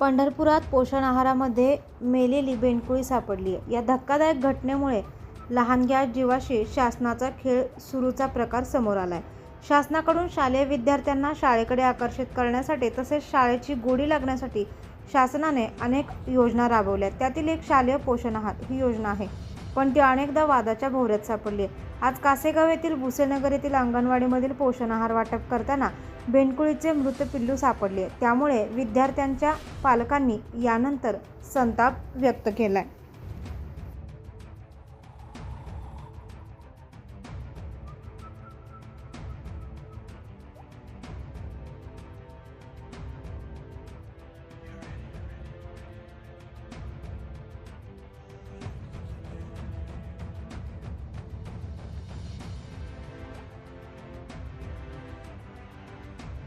पंढरपुरात पोषण आहारामध्ये मेलेली बेंडकुळी सापडली आहे या धक्कादायक घटनेमुळे लहानग्या जीवाशी शासनाचा खेळ सुरूचा प्रकार समोर आला आहे शासनाकडून शालेय विद्यार्थ्यांना शाळेकडे आकर्षित करण्यासाठी तसेच शाळेची गोडी लागण्यासाठी शासनाने अनेक योजना राबवल्या आहेत. त्यातील एक शालेय पोषण आहार ही योजना आहे. पण ती अनेकदा वादाच्या भोवऱ्यात सापडली आज कासेगाव येथील भुसेनगर येथील अंगणवाडीमधील पोषण आहार वाटप करताना भेंडकुळीचे मृत पिल्लू सापडले त्यामुळे विद्यार्थ्यांच्या पालकांनी यानंतर संताप व्यक्त केला आहे